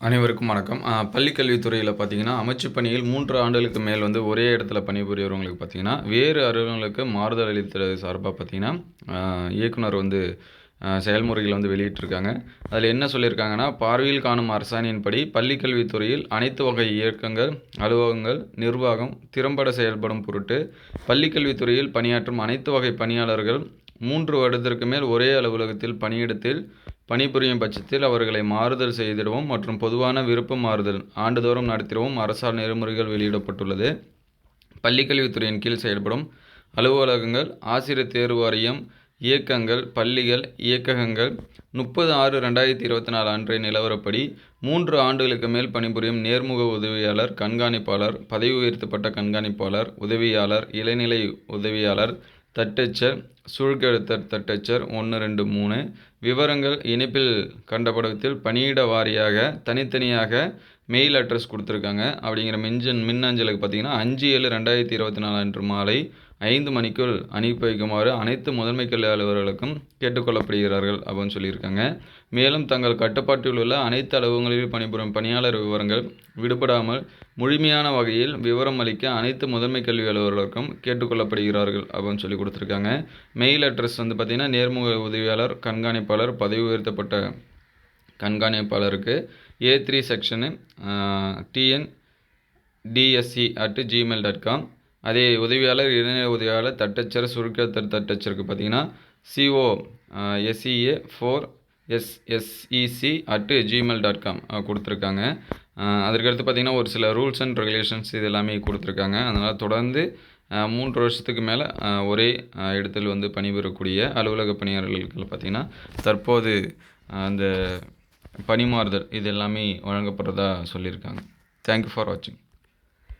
அனைவருக்கும் வணக்கம். பள்ளிக்கல்வித்துறையில் பள்ளிக் கல்வித்துறையில் பார்த்தீங்கன்னா அமைச்சு பணியில் மூன்று ஆண்டுகளுக்கு மேல் வந்து ஒரே இடத்துல பணிபுரியவங்களுக்கு பார்த்தீங்கன்னா வேறு அலுவலங்களுக்கு மாறுதல் அளித்தது சார்பாக பார்த்தீங்கன்னா இயக்குனர் வந்து அஹ், செயல்முறைகளை வந்து வெளியிட்டிருக்காங்க. அதில் என்ன சொல்லியிருக்காங்கன்னா பார்வையில் காணும் அரசாணையின்படி பள்ளிக்கல்வித்துறையில் அனைத்து வகை இயக்கங்கள் அலுவலகங்கள் நிர்வாகம் திறம்பட செயல்படும் பொருட்டு பள்ளிக்கல்வித்துறையில் பணியாற்றும் அனைத்து வகை பணியாளர்கள் மூன்று வருடத்திற்கு மேல் ஒரே அலுவலகத்தில் பணியிடத்தில் பணிபுரியும் பட்சத்தில் அவர்களை மாறுதல் செய்திடவும் மற்றும் பொதுவான விருப்ப மாறுதல் ஆண்டுதோறும் நடத்திடவும் அரசால் நெறிமுறைகள் வெளியிடப்பட்டுள்ளது. பள்ளிக்கல்வித்துறையின் கீழ் செயல்படும் அலுவலகங்கள் ஆசிரியர் தேர்வு வாரியம் இயக்கங்கள் பள்ளிகள் இயக்ககங்கள் முப்பது ஆறு ரெண்டாயிரத்தி இருபத்தி நாலு அன்றைய நிலவரப்படி மூன்று ஆண்டுகளுக்கு மேல் பணிபுரியும் நேர்முக உதவியாளர் கண்காணிப்பாளர் பதவி உயர்த்தப்பட்ட கண்காணிப்பாளர் உதவியாளர் இளநிலை உதவியாளர் தட்டச்சர் சுழுக்கெழுத்தர் தட்டச்சர் ஒன்று ரெண்டு மூணு. விவரங்கள் இணைப்பில் கண்ட படத்தில் பணியிட வாரியாக தனித்தனியாக மெயில் அட்ரஸ் கொடுத்துருக்காங்க. அப்படிங்கிற மின்ஜன் மின்னஞ்சலுக்கு பார்த்தீங்கன்னா அஞ்சு ஏழு ரெண்டாயிரத்தி இருபத்தி நாலு அன்று மாலை ஐந்து மணிக்குள் அனுப்பி வைக்குமாறு அனைத்து முதன்மை கல்வி அலுவலர்களுக்கும் கேட்டுக்கொள்ளப்படுகிறார்கள் அப்படின்னு சொல்லியிருக்காங்க. மேலும் தங்கள் கட்டுப்பாட்டில் உள்ள அனைத்து அலுவலகங்களில் பணிபுரியும் பணியாளர் விவரங்கள் விடுபடாமல் முழுமையான வகையில் விவரம் அளிக்க அனைத்து முதன்மை கல்வி அலுவலர்களுக்கும் கேட்டுக்கொள்ளப்படுகிறார்கள் அப்படின்னு சொல்லி கொடுத்துருக்காங்க. மெயில் அட்ரஸ் வந்து பார்த்திங்கன்னா நேர்முக உதவியாளர் கண்காணிப்பாளர் பதவி உயர்த்தப்பட்ட கண்காணிப்பாளருக்கு A three section TN DSC at Gmail dot com அதே உதவியாளர் இடைநிலை உதவியாளர் தட்டச்சர் சுருக்கத்தர் தட்டச்சருக்கு பார்த்தீங்கன்னா CO SEA four SSEC at Gmail dot com கொடுத்துருக்காங்க. அதற்கடுத்து பார்த்தீங்கன்னா ஒரு சில ரூல்ஸ் அண்ட் ரெகுலேஷன்ஸ் இது எல்லாமே கொடுத்துருக்காங்க. அதனால் தொடர்ந்து மூன்று வருஷத்துக்கு மேலே ஒரே இடத்தில் வந்து பணிபுரியக்கூடிய அலுவலக பணியாளர்களுக்கு பார்த்தீங்கன்னா தற்போது அந்த பணிமாறுதல் இது எல்லாமே வழங்கப்படுறதா சொல்லியிருக்காங்க. தேங்க்யூ ஃபார் வாட்சிங்